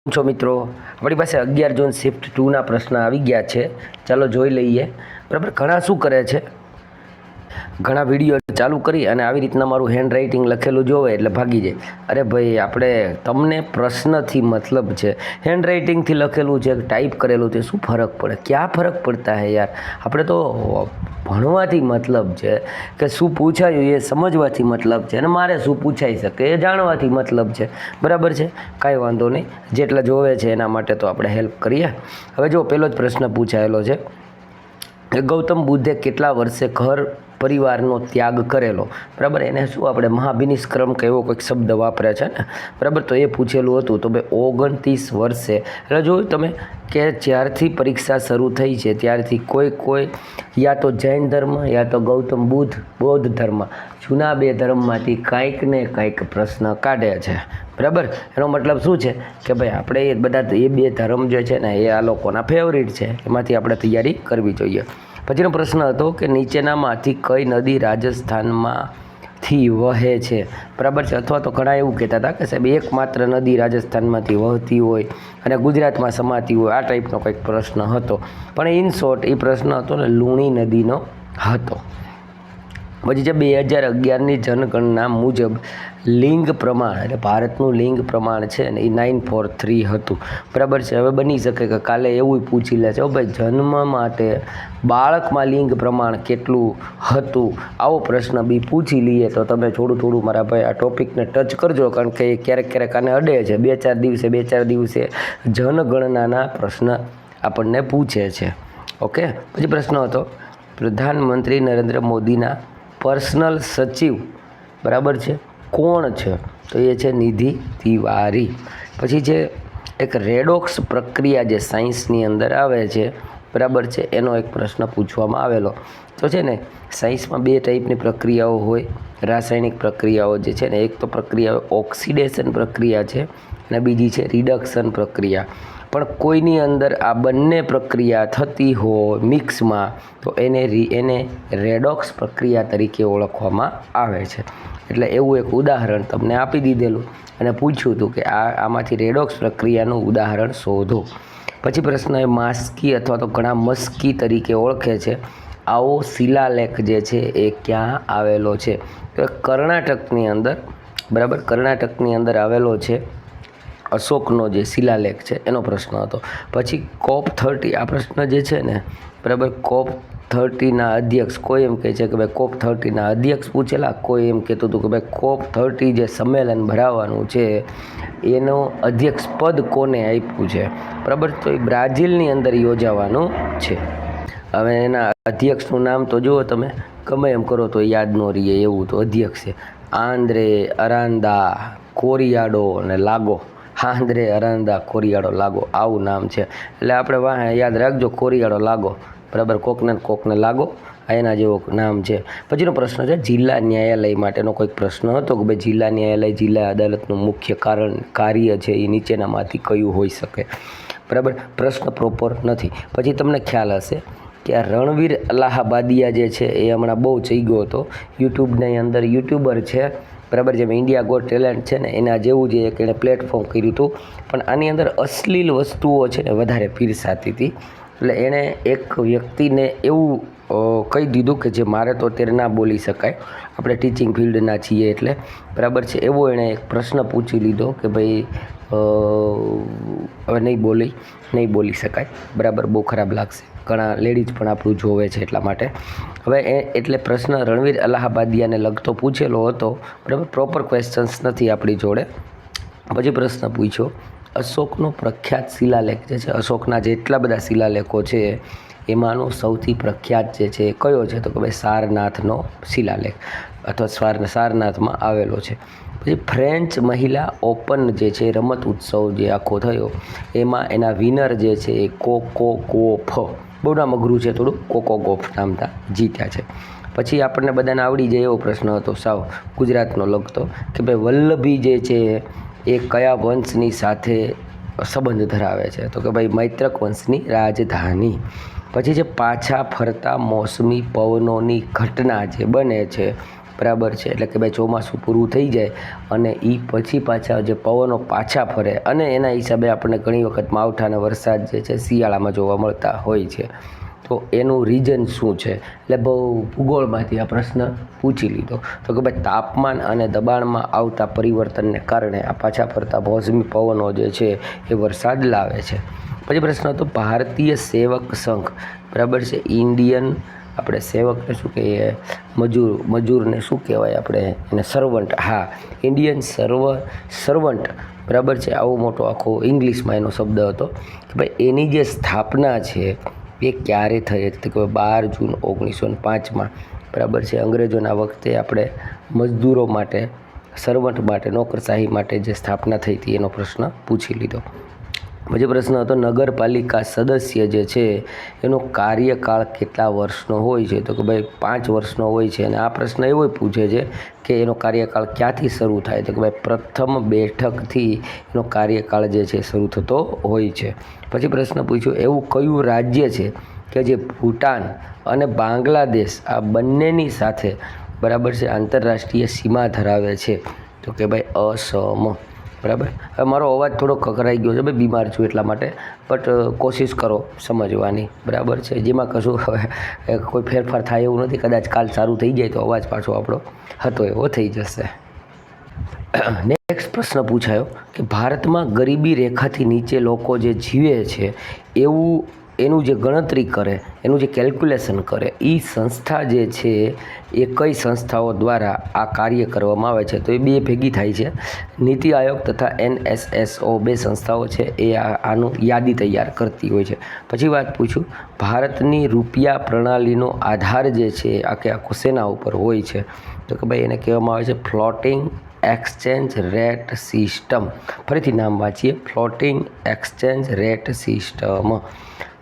છો મિત્રો, આપણી પાસે અગિયાર જૂન શિફ્ટ ટુના પ્રશ્ન આવી ગયા છે. ચાલો જોઈ લઈએ. બરાબર, ઘણા શું કરે છે? ઘણા વીડિયો ચાલુ કરી અને આવી રીતના મારું હેન્ડ રાઇટિંગ લખેલું જોવે એટલે ભાગી જાય. અરે ભાઈ, આપણે તમને પ્રશ્નથી મતલબ છે. હેન્ડ રાઇટિંગથી લખેલું છે ટાઈપ કરેલું છે, શું ફરક પડે? ક્યાં ફરક પડતા હે યાર? આપણે તો ભણવાથી મતલબ છે કે શું પૂછાયું એ સમજવાથી મતલબ છે અને મારે શું પૂછાઈ શકે એ જાણવાથી મતલબ છે. બરાબર છે? કાંઈ વાંધો નહીં. જેટલા જોવે છે એના માટે તો આપણે હેલ્પ કરીએ. હવે જો પહેલો જ પ્રશ્ન પૂછાયેલો છે ગૌતમ બુદ્ધે કેટલા વર્ષે ઘર પરિવારનો ત્યાગ કરેલો. બરાબર? એને શું આપણે મહાભિનિષ્ક્રમ કે એવો કોઈક શબ્દ વાપરે છે ને? બરાબર? તો એ પૂછેલું હતું, તો ભાઈ ઓગણત્રીસ વર્ષે. એટલે જોયું તમે કે જ્યારથી પરીક્ષા શરૂ થઈ છે, ત્યારથી કોઈ કોઈ, યા તો જૈન ધર્મ, યા તો ગૌતમ બુદ્ધ, બૌદ્ધ ધર્મ, જૂના બે ધર્મમાંથી કાંઈક ને કાંઈક પ્રશ્ન કાઢે છે. બરાબર? એનો મતલબ શું છે? કે ભાઈ આપણે એ બધા એ બે ધર્મ જે છે ને, એ આ લોકોના ફેવરિટ છે. એમાંથી આપણે તૈયારી કરવી જોઈએ. પછીનો પ્રશ્ન હતો કે નીચેનામાંથી કઈ નદી રાજસ્થાનમાં થી વહે છે? બરાબર છે? અથવા તો ઘણા એવું કહેતા હતા કે સાહેબ, એકમાત્ર નદી રાજસ્થાનમાંથી વહતી હોય અને ગુજરાતમાં સમાતી હોય, આ ટાઈપનો કંઈક પ્રશ્ન હતો. પણ ઇન શોર્ટ એ પ્રશ્ન હતો ને લુણી નદીનો હતો. પછી છે બે હજાર અગિયારની જનગણના મુજબ લિંગ પ્રમાણ એટલે ભારતનું લિંગ પ્રમાણ છે ને એ નાઇન ફોર થ્રી હતું. બરાબર છે? હવે બની શકે કે કાલે એવું પૂછી લે છે, "ઓ ભાઈ, જન્મ માટે બાળકમાં લિંગ પ્રમાણ કેટલું હતું? આવો પ્રશ્ન બી પૂછી લઈએ તો તમે થોડું થોડું મારા ભાઈ આ ટોપિકને ટચ કરજો, કારણ કે એ ક્યારેક ક્યારેક આને અડે છે. બે ચાર દિવસે, બે ચાર દિવસે જનગણનાના પ્રશ્ન આપણને પૂછે છે. ઓકે? પછી પ્રશ્ન હતો, પ્રધાનમંત્રી નરેન્દ્ર મોદીના પર્સનલ સચિવ, બરાબર છે? કોણ છે? તો એ છે નિધિ તિવારી. પછી છે એક રેડોક્સ પ્રક્રિયા જે સાયન્સની અંદર આવે છે, બરાબર છે? એનો એક પ્રશ્ન પૂછવામાં આવેલો. તો છે ને, સાયન્સમાં બે ટાઈપની પ્રક્રિયાઓ હોય. રાસાયણિક પ્રક્રિયાઓ જે છે ને, એક તો પ્રક્રિયા ઓક્સિડેશન પ્રક્રિયા છે અને બીજી છે રિડક્શન પ્રક્રિયા. પણ કોઈની અંદર આ બંને પ્રક્રિયા થતી હોય મિક્સમાં, તો એને રી, એને રેડોક્સ પ્રક્રિયા તરીકે ઓળખવામાં આવે છે. એટલે એવું એક ઉદાહરણ તમને આપી દીધેલું. અને પૂછ્યું હતું કે આ, આમાંથી રેડોક્સ પ્રક્રિયાનું ઉદાહરણ શોધો. પછી પ્રશ્ન એ માસ્કી અથવા તો ઘણા મસ્કી તરીકે ઓળખે છે. આવો શિલાલેખ જે છે એ ક્યાં આવેલો છે? તો કર્ણાટકની અંદર, બરાબર? કર્ણાટકની અંદર આવેલો છે. અશોકનો જે શિલાલેખ છે, એનો પ્રશ્ન હતો. પછી કોપ થર્ટી, આ પ્રશ્ન જે છે ને, બરાબર, કોપ થર્ટીના અધ્યક્ષ, કોઈ એમ કહે છે કે ભાઈ કોપ થર્ટીના અધ્યક્ષ પૂછેલા, કોઈ એમ કહેતું હતું કે ભાઈ કોપ થર્ટી જે સંમેલન ભરાવાનું છે, એનો અધ્યક્ષ પદ કોને આપ્યું છે? બરાબર, તો એ બ્રાઝિલની અંદર યોજાવાનું છે. હવે એના અધ્યક્ષનું નામ તો જુઓ તમે, ગમે એમ કરો તો યાદ ન રહીએ એવું તો અધ્યક્ષ છે. આંદ્રે અરાંદા કોરિયાડો અને લાગો. આંદ્રે અરાંદા, કોરિયાળો લાગો. આવું નામ છે. એટલે આપણે વાહ યાદ રાખજો કોરિયાડો લાગો. બરાબર? કોકને કોકને લાગો. એના જેવો નામ છે. પછીનો પ્રશ્ન છે, જિલ્લા ન્યાયાલય માટેનો કોઈક પ્રશ્ન હતો કે ભાઈ જિલ્લા ન્યાયાલય, જિલ્લા અદાલતનું મુખ્ય કારણ, કાર્ય છે એ નીચેનામાંથી કયું હોઈ શકે? બરાબર? પ્રશ્ન પ્રોપર નથી. પછી તમને ખ્યાલ હશે કે આ રણવીર અલાહાબાદિયા જે છે એ હમણાં બહુ જઈ ગયો હતો. યુટ્યુબની અંદર યુટ્યુબર છે. બરાબર જેમ ઇન્ડિયા ગોટ ટેલેન્ટ છે ને, એના જેવું જે એક એણે પ્લેટફોર્મ કર્યું હતું. પણ આની અંદર અશ્લીલ વસ્તુઓ છે ને વધારે પીરસાતી હતી. એટલે એણે એક વ્યક્તિને એવું કહી દીધું કે જે મારે તો અત્યારે ના બોલી શકાય. આપણે ટીચિંગ ફિલ્ડના છીએ એટલે. બરાબર છે, એવો એણે એક પ્રશ્ન પૂછી લીધો કે ભાઈ હવે નહીં બોલી નહીં બોલી શકાય. બરાબર, બહુ ખરાબ લાગશે. ઘણા લેડીઝ પણ આપણું જોવે છે એટલા માટે. હવે એ એટલે પ્રશ્ન રણવીર અલાહાબાદિયાને લગતો પૂછેલો હતો, બરાબર? પ્રોપર ક્વેશ્ચન્સ નથી આપણી જોડે. પછી પ્રશ્ન પૂછ્યો, અશોકનો પ્રખ્યાત શિલાલેખ જે છે, અશોકના જેટલા બધા શિલાલેખો છે, એમાંનો સૌથી પ્રખ્યાત જે છે, એ કયો છે? તો કે ભાઈ સારનાથનો શિલાલેખ અથવા સ્વાર, સારનાથમાં આવેલો છે. પછી ફ્રેન્ચ મહિલા ઓપન જે છે, રમત ઉત્સવ જે આખો થયો, એમાં એના વિનર જે છે એ કોકો ગોફ બહુ નામ અઘરું છે થોડું. કોકો ગોફ નામતા, જીત્યા છે. પછી આપણને બધાને આવડી જાય એવો પ્રશ્ન હતો સાવ ગુજરાતનો લગતો કે ભાઈ વલ્લભી જે છે એ કયા વંશની સાથે સંબંધ ધરાવે છે? તો કે ભાઈ મૈત્રક વંશની રાજધાની. પછી જે પાછા ફરતા મોસમી પવનોની ઘટના જે બને છે બરાબર છે. એટલે કે ભાઈ ચોમાસું પૂરું થઈ જાય અને એ પછી પાછા જે પવનો પાછા ફરે અને એના હિસાબે આપણને ઘણી વખત માવઠાને વરસાદ જે છે શિયાળામાં જોવા મળતા હોય છે. તો એનું રીઝન શું છે? એટલે બહુ ભૂગોળમાંથી આ પ્રશ્ન પૂછી લીધો. તો કે ભાઈ તાપમાન અને દબાણમાં આવતા પરિવર્તનને કારણે આ પાછા ફરતા મોસમી પવનો જે છે એ વરસાદ લાવે છે. પછી પ્રશ્ન હતો ભારતીય સેવક સંઘ. બરાબર છે? ઇન્ડિયન આપણે સેવકને શું કહીએ, મજૂર, મજૂરને શું કહેવાય આપણે, એને સર્વન્ટ હા ઇન્ડિયન સર્વ સર્વન્ટ બરાબર છે? આવો મોટો આખો ઇંગ્લિશમાં એનો શબ્દ હતો કે ભાઈ, એની જે સ્થાપના છે, એ ક્યારે થઈ હતી? કે બાર જૂન ઓગણીસો ને પાંચમાં. બરાબર છે? અંગ્રેજોના વખતે આપણે મજદૂરો માટે સર્વન્ટ માટે, નોકરશાહી માટે જે સ્થાપના થઈ હતી, એનો પ્રશ્ન પૂછી લીધો. પછી પ્રશ્ન હતો, નગરપાલિકા સદસ્ય જે છે, એનો કાર્યકાળ કેટલા વર્ષનો હોય છે? તો કે ભાઈ પાંચ વર્ષનો હોય છે. અને આ પ્રશ્ન એવો પૂછે છે કે એનો કાર્યકાળ ક્યાંથી શરૂ થાય? તો કે ભાઈ પ્રથમ બેઠકથી એનો કાર્યકાળ જે છે શરૂ થતો હોય છે. પછી પ્રશ્ન પૂછ્યો, એવું કયું રાજ્ય છે કે જે ભૂટાન અને બાંગ્લાદેશ આ બંનેની સાથે બરાબર છે આંતરરાષ્ટ્રીય સીમા ધરાવે છે? તો કે ભાઈ અસમ. બરાબર? હવે મારો અવાજ થોડો ખખરાઈ ગયો છે, ભાઈ બીમાર છું એટલા માટે. બટ કોશિશ કરો સમજવાની. બરાબર છે? જેમાં કશું હવે કોઈ ફેરફાર થાય એવું નથી. કદાચ કાલ સારું થઈ જાય તો અવાજ પાછો આપણો હતો એવો થઈ જશે. નેક્સ્ટ પ્રશ્ન પૂછાયો કે ભારતમાં ગરીબી રેખાથી નીચે લોકો જે જીવે છે, એવું એનું જે ગણતરી કરે, એનું જે કેલ્ક્યુલેશન કરે એ સંસ્થા જે છે, એ કઈ સંસ્થાઓ દ્વારા આ કાર્ય કરવામાં આવે છે? તો એ બે ભેગી થાય છે. નીતિ આયોગ તથા એનએસએસઓ બે સંસ્થાઓ છે, એ આનું યાદી તૈયાર કરતી હોય છે. પછી વાત પૂછું, ભારતની રૂપિયા પ્રણાલીનો આધાર જે છે આખે આખો સેના ઉપર હોય છે, તો કે ભાઈ એને કહેવામાં આવે છે ફ્લોટિંગ એક્સચેન્જ રેટ સિસ્ટમ. ફરીથી નામ વાંચીએ, ફ્લોટિંગ એક્સચેન્જ રેટ સિસ્ટમ.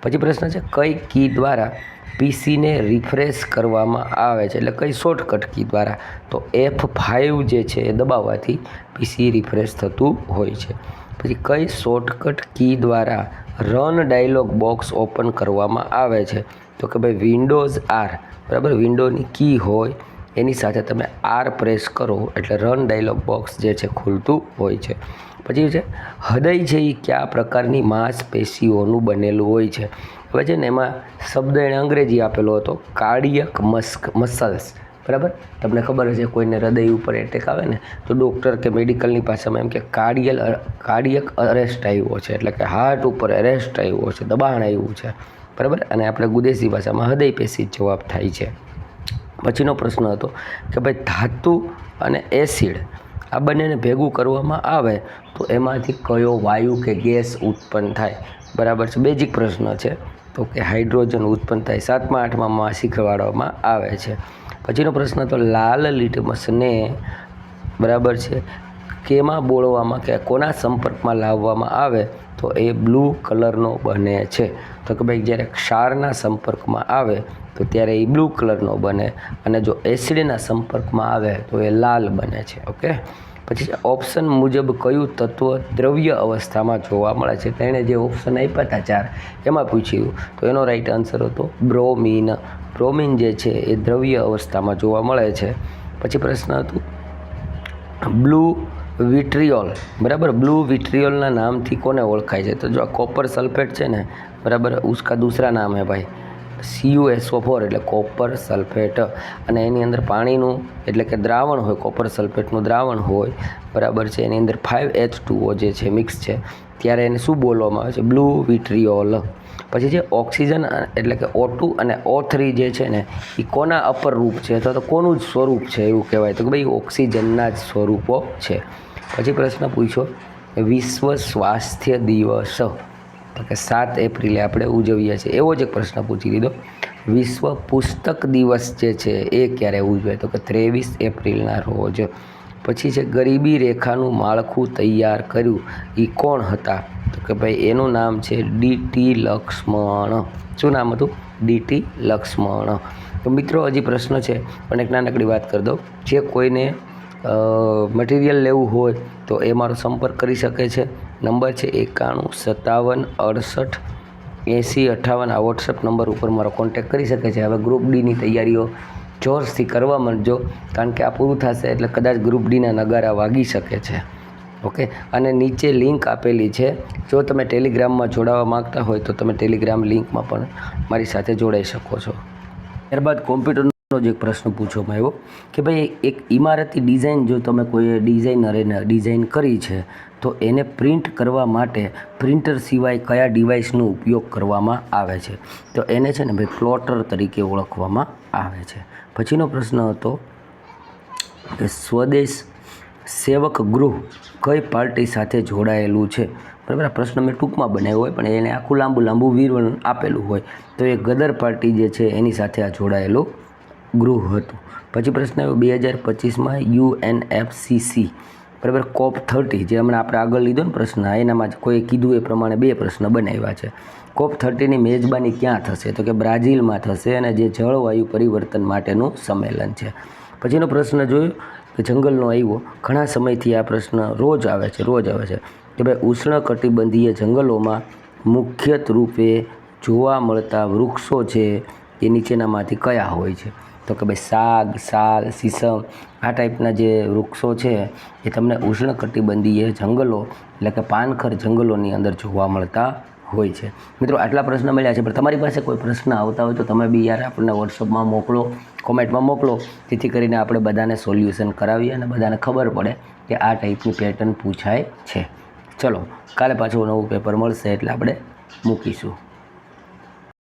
પછી પ્રશ્ન છે, કઈ કી દ્વારા પીસીને રિફ્રેશ કરવામાં આવે છે? એટલે કઈ શોર્ટકટ કી દ્વારા? તો એફ ફાઇવ જે છે, એ દબાવવાથી પીસી રિફ્રેશ થતું હોય છે. પછી કઈ શોર્ટકટ કી દ્વારા રન ડાયલોગ બોક્સ ઓપન કરવામાં આવે છે? તો કે ભાઈ વિન્ડોઝ આર બરાબર? વિન્ડોની કી હોય, એની સાથે તમે આર પ્રેસ કરો, એટલે રન ડાયલોગ બોક્સ જે છે, ખુલતું હોય છે. પછી છે, હૃદય છે એ કયા પ્રકારની માંસપેશીઓનું બનેલું હોય છે? હવે છે ને એમાં શબ્દ એણે અંગ્રેજી આપેલો હતો, કાર્ડિયક મસ્ક, મસલ્સ. બરાબર? તમને ખબર હશે કોઈને હૃદય ઉપર એટેક આવે ને, તો ડૉક્ટર કે મેડિકલની પાસેમાં એમ કે કાર્ડિયલ કાર્ડિયક અરેસ્ટ આવ્યો છે, એટલે કે હાર્ટ ઉપર અરેસ્ટ આવ્યો છે, દબાણ આવ્યું છે. બરાબર? અને આપણે ગુદેશી ભાષામાં હૃદય પેશી જવાબ થાય છે. પછીનો પ્રશ્ન હતો કે ભાઈ ધાતુ અને એસિડ આ બંનેને ભેગું કરવામાં આવે, તો એમાંથી કયો વાયુ કે ગેસ ઉત્પન્ન થાય? બરાબર છે, બેઝિક પ્રશ્ન છે. તો કે હાઇડ્રોજન ઉત્પન્ન થાય સાતમા આઠમામાં શીખવાડવામાં આવે છે. પછીનો પ્રશ્ન તો લાલ લીટમસને, બરાબર છે, કેમાં બોળવામાં કે કોના સંપર્કમાં લાવવામાં આવે? તો એ બ્લુ કલરનો બને છે. તો કે ભાઈ જ્યારે ક્ષારના સંપર્કમાં આવે, તો ત્યારે એ બ્લુ કલરનો બને અને જો એસિડના સંપર્કમાં આવે, તો એ લાલ બને છે. ઓકે? પછી ઓપ્શન મુજબ કયું તત્વ દ્રવ્ય અવસ્થામાં જોવા મળે છે? તેણે જે ઓપ્શન આપ્યા હતા ચાર, એમાં પૂછ્યું. તો એનો રાઈટ આન્સર હતો બ્રોમીન. બ્રોમીન જે છે એ દ્રવ્ય અવસ્થામાં જોવા મળે છે. પછી પ્રશ્ન હતું, બ્લુ વિટ્રિયોલ. બરાબર? બ્લુ વિટ્રિયોલના નામથી કોને ઓળખાય છે? તો જો આ કોપર સલ્ફેટ છે ને, બરાબર? ઉસકા દૂસરા નામ હે ભાઈ. સીયુએસઓ ફોર એટલે કોપર સલ્ફેટ. અને એની અંદર પાણીનું, એટલે કે દ્રાવણ હોય, કોપર સલ્ફેટનું દ્રાવણ હોય, બરાબર છે? એની અંદર ફાઇવ એચ ટુઓ જે છે મિક્સ છે. ત્યારે એને શું બોલવામાં આવે છે? Blue vitriol. પછી જે ઓક્સિજન એટલે કે ઓ ટુ અને ઓ થ્રી જે છે ને એ કોના અપર રૂપ છે? અથવા તો કોનું જ સ્વરૂપ છે એવું કહેવાય. તો કે ભાઈ, ઓક્સિજનના જ સ્વરૂપો છે. પછી પ્રશ્ન પૂછ્યો વિશ્વ સ્વાસ્થ્ય દિવસ તો કે સાત એપ્રિલે આપણે ઉજવીએ છીએ. એવો જ એક પ્રશ્ન પૂછી દીધો. વિશ્વ પુસ્તક દિવસ જે છે એ ક્યારે ઉજવાય? તો કે ત્રેવીસ એપ્રિલના રોજ. પછી છે ગરીબી રેખાનું માળખું તૈયાર કર્યું. એ કોણ હતા? તો કે ભાઈ એનું નામ છે ડીટી લક્ષ્મણ. શું નામ હતું? ડીટી લક્ષ્મણ. તો મિત્રો હજી પ્રશ્ન છે. પણ એક નાનકડી વાત કરી દઉં. જે કોઈને મટીરિયલ લેવું હોય તો એ મારો સંપર્ક કરી શકે છે. નંબર છે એકાણું, સત્તાવન, અડસઠ, એંસી, અઠ્ઠાવન. આ વોટ્સઅપ નંબર ઉપર મારો કોન્ટેક કરી શકે છે. હવે ગ્રુપ ડીની તૈયારીઓ જોરથી કરવા માંડજો, કારણ કે આ પૂરું થશે એટલે કદાચ ગ્રુપ ડીના નગારા વાગી શકે છે. ઓકે? અને નીચે લિંક આપેલી છે. જો તમે ટેલિગ્રામમાં જોડાવા માંગતા હોય તો તમે ટેલિગ્રામ લિંકમાં પણ મારી સાથે જોડાઈ શકો છો. ત્યારબાદ કોમ્પ્યુટરનો જ એક પ્રશ્ન પૂછવામાં આવ્યો કે ભાઈ એક ઇમારતી ડિઝાઇન જો તમે કોઈ ડિઝાઇનરે ડિઝાઇન કરી છે, તો એને પ્રિન્ટ કરવા માટે પ્રિન્ટર સિવાય કયા ડિવાઇસનો ઉપયોગ કરવામાં આવે છે? તો એને છે ને ભાઈ પ્લોટર તરીકે ઓળખવામાં આવે છે. પછીનો પ્રશ્ન હતો કે સ્વદેશ સેવક ગૃહ કઈ પાર્ટી સાથે જોડાયેલું છે? બરાબર, આ પ્રશ્ન મેં ટૂંકમાં બનાવ્યો હોય, પણ એને આખું લાંબુ લાંબુ વિવરણ આપેલું હોય. તો એ ગદર પાર્ટી જે છે, એની સાથે આ જોડાયેલું ગૃહ હતું. પછી પ્રશ્ન આવ્યો, બે હજાર પચીસમાં યુએનએફસીસી બરાબર, કોપ થર્ટી, જે હમણાં આપણે આગળ લીધો ને પ્રશ્ન, એનામાં જ કોઈ કીધું એ પ્રમાણે બે પ્રશ્ન બનાવ્યા છે. કોપ થર્ટીની મેજબાની ક્યાં થશે? તો કે બ્રાઝિલમાં થશે અને જે જળવાયુ પરિવર્તન માટેનું સંમેલન છે. પછીનો પ્રશ્ન જોયો કે જંગલનો આવ્યો ઘણા સમયથી આ પ્રશ્ન રોજ આવે છે, રોજ આવે છે. કે ભાઈ, ઉષ્ણકટિબંધીય જંગલોમાં મુખ્યત રૂપે જોવા મળતા વૃક્ષો છે, એ નીચેનામાંથી કયા હોય છે? તો કે ભાઈ સાગ, સાલ સીસમ આ ટાઈપના જે વૃક્ષો છે એ તમને ઉષ્ણકટિબંધીય જંગલો એટલે કે પાનખર જંગલોની અંદર જોવા મળતા હોય છે. મિત્રો આટલા પ્રશ્ન મળ્યા છે, પણ તમારી પાસે કોઈ પ્રશ્ન આવતા હોય તો તમે બી યાર આપણને વોટ્સઅપમાં મોકલો, કોમેન્ટમાં મોકલો, જેથી કરીને આપણે બધાને સોલ્યુશન કરાવીએ અને બધાને ખબર પડે કે આ ટાઈપની પેટર્ન પૂછાય છે. ચલો, કાલે પાછું નવું પેપર મળશે એટલે આપણે મૂકીશું.